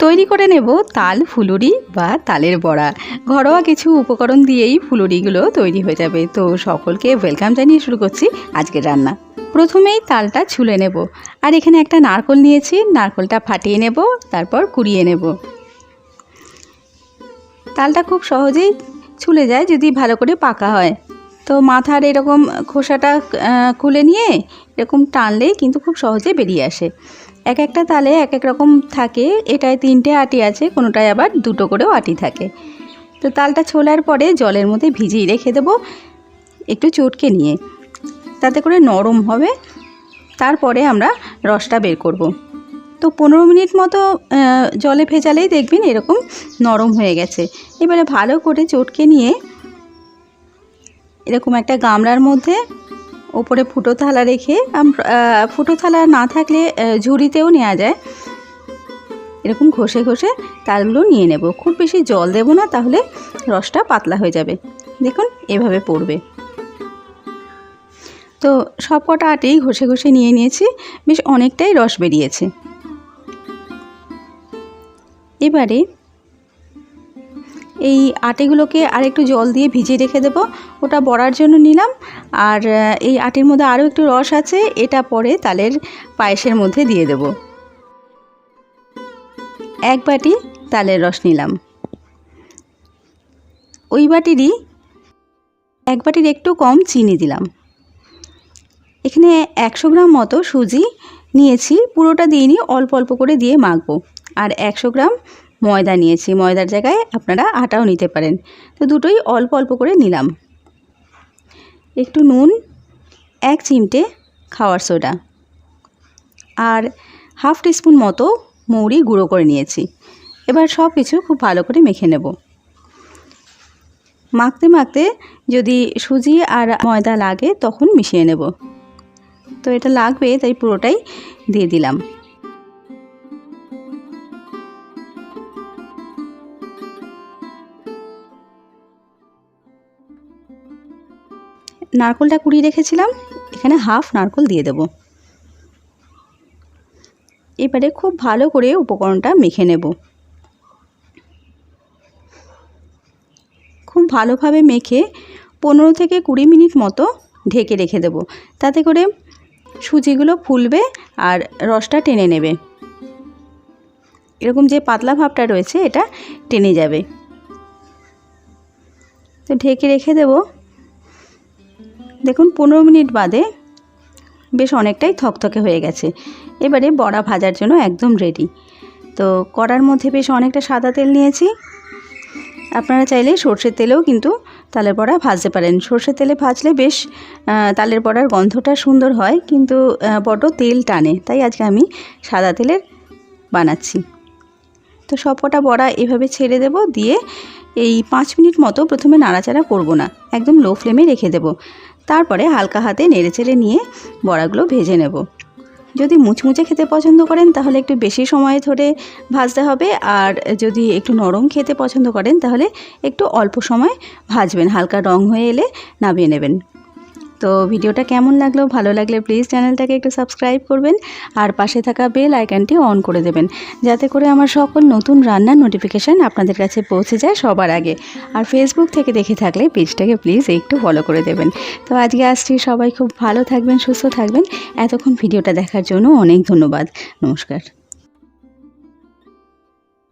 তৈরি করে নেব তাল, ফুলুরি বা তালের বড়া। ঘরোয়া কিছু উপকরণ দিয়েই ফুলুরিগুলো তৈরি হয়ে যাবে। তো সকলকে ওয়েলকাম জানিয়ে শুরু করছি আজকের রান্না। প্রথমেই তালটা ছুলে নেব। আর এখানে একটা নারকল নিয়েছি। নারকলটা ফাটিয়ে নেব, তারপর কুড়িয়ে নেব। তালটা খুব সহজেই ছুলে যায় যদি ভালো করে পাকা হয়। তো মাথার এরকম খোসাটা খুলে নিয়ে এরকম টানলেই কিন্তু খুব সহজে বেরিয়ে আসে। এক একটা তালে এক এক রকম থাকে, এটায় তিনটে আটি আছে, কোনোটায় আবার দুটো করেও আটি থাকে। তো তালটা ছোলার পরে জলের মধ্যে ভিজিয়ে রেখে দেবো, একটু চটকে নিয়ে। তাতে করে নরম হবে, তারপরে আমরা রসটা বের করব। তো পনেরো মিনিট মতো জলে ভেজালেই দেখবেন এরকম নরম হয়ে গেছে। এবারে ভালো করে চটকে নিয়ে এরকম একটা গামলার মধ্যে ওপরে ফুটো থালা রেখে ফুটো থালা না থাকলে ঝুড়িতেও নেওয়া যায়। এরকম ঘষে ঘষে তালগুলো নিয়ে নেব। খুব বেশি জল দেব না, তাহলে রসটা পাতলা হয়ে যাবে। দেখুন, এভাবে পড়বে। তো সব কটা আটেই ঘষে ঘষে নিয়ে নিয়েছি। বেশ অনেকটাই রস বেরিয়েছে। এবারে এই আটেগুলোকে আর একটু জল দিয়ে ভিজিয়ে রেখে দেবো। ওটা বড়ার জন্য নিলাম। আর এই আটির মধ্যে আরও একটু রস আছে, এটা পরে তালের পায়েসের মধ্যে দিয়ে দেব। এক বাটি তালের রস নিলাম। ওই বাটিরই, এক বাটির একটু কম চিনি দিলাম। এখানে একশো গ্রাম মতো সুজি নিয়েছি, পুরোটা দিইনি অল্প অল্প করে দিয়ে মাখবো। আর একশো গ্রাম ময়দা নিয়েছি, ময়দার জায়গায় আপনারা আটাও নিতে পারেন। তো দুটোই অল্প অল্প করে নিলাম। একটু নুন, এক চিমটে খাওয়ার সোডা আর হাফ টিস্পুন মতো মৌরি গুঁড়ো করে নিয়েছি। এবার সব কিছু খুব ভালো করে মেখে নেব। মাখতে মাখতে যদি সুজি আর ময়দা লাগে তখন মিশিয়ে নেব। তো এটা লাগবে তাই পুরোটাই দিয়ে দিলাম। নারকলটা কুড়িয়ে রেখেছিলাম, এখানে হাফ নারকল দিয়ে দেব। এবারে খুব ভালো করে উপকরণটা মেখে নেব। খুব ভালোভাবে মেখে পনেরো থেকে কুড়ি মিনিট মতো ঢেকে রেখে দেব, তাতে করে সুজিগুলো ফুলবে আর রসটা টেনে নেবে। এরকম যে পাতলা ভাবটা রয়েছে, এটা টেনে যাবে। তো ঢেকে রেখে দেবো দেখুন, পনেরো মিনিট বাদে বেশ অনেকটাই থকথকে হয়ে গেছে। এবারে বড়া ভাজার জন্য একদম রেডি তো কড়ার মধ্যে বেশ অনেকটা সাদা তেল নিয়েছি। আপনারা চাইলে সর্ষের তেলেও কিন্তু তালের বড়া ভাজতে পারেন। সর্ষের তেলে ভাজলে বেশ তালের বড়ার গন্ধটা সুন্দর হয়, কিন্তু বড় তেল টানে। তাই আজকে আমি সাদা তেলের বানাচ্ছি। তো সব কটা বড়া এভাবে ছেড়ে দেব, দিয়ে এই পাঁচ মিনিট মতো প্রথমে নাড়াচাড়া করব না। একদম লো ফ্লেমে রেখে দেব। তারপরে হালকা হাতে নেড়েচেড়ে নিয়ে বড়াগুলো ভেজে নেব। যদি মুচমুচে খেতে পছন্দ করেন, তাহলে একটু বেশি সময় ধরে ভাজতে হবে। আর যদি একটু নরম খেতে পছন্দ করেন, তাহলে একটু অল্প সময় ভাজবেন। হালকা রং হয়ে এলে নামিয়ে নেবেন। তো ভিডিওটা কেমন লাগল, ভালো লাগলে প্লিজ চ্যানেলটাকে একটু সাবস্ক্রাইব করবেন আর পাশে থাকা বেল আইকনটি অন করে দেবেন, যাতে করে আমার সকল নতুন রান্নার নোটিফিকেশান আপনাদের কাছে পৌঁছে যায় সবার আগে। আর ফেসবুক থেকে দেখে থাকলে পেজটাকে প্লিজ একটু ফলো করে দেবেন। তো আজকে আসছি, সবাই খুব ভালো থাকবেন, সুস্থ থাকবেন। এতক্ষণ ভিডিওটা দেখার জন্য অনেক ধন্যবাদ। নমস্কার।